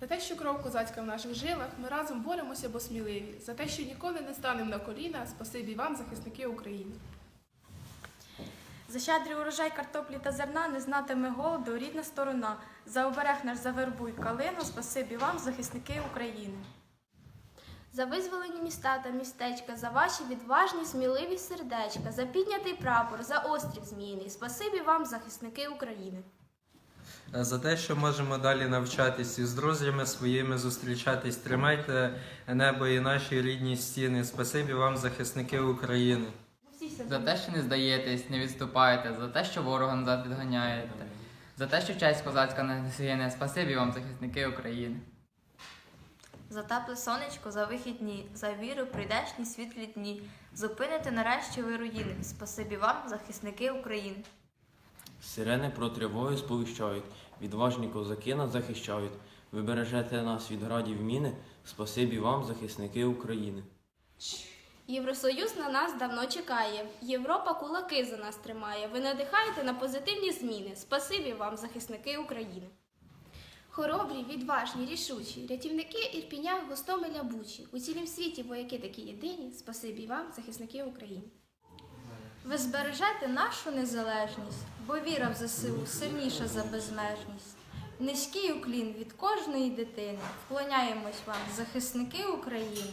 За те, що кров козацька в наших жилах, ми разом боремося, бо сміливі. За те, що ніколи не станемо на коліна, спасибі вам, захисники України. За щедрий урожай картоплі та зерна не знатиме голоду рідна сторона. За оберег наш завербуй калину, спасибі вам, захисники України. За визволені міста та містечка, за ваші відважні, сміливі сердечка, за піднятий прапор, за острів зміїний. Спасибі вам, захисники України. За те, що можемо далі навчатись і з друзями своїми зустрічатись, тримайте небо і наші рідні стіни. Спасибі вам, захисники України. За те, що не здаєтесь, не відступаєте, за те, що ворога назад відганяєте, за те, що честь козацька не згине. Спасибі вам, захисники України. За тепле сонечко, за вихідні, за віру, прийдешні світлі дні. Зупините нарешті ви руїни. Спасибі вам, захисники України. Сирени про тривогу сповіщають, відважні козаки нас захищають. Ви бережете нас від градів міни. Спасибі вам, захисники України. Євросоюз на нас давно чекає. Європа кулаки за нас тримає. Ви надихаєте на позитивні зміни. Спасибі вам, захисники України. Хоробрі, відважні, рішучі, рятівники Ірпіня, Гостомеля, Бучі. У цілім світі вояки такі єдині. Спасибі вам, захисники України. Ви збережете нашу незалежність, бо віра в ЗСУ сильніша за безмежність. Низький уклін від кожної дитини. Вклоняємось вам, захисники України.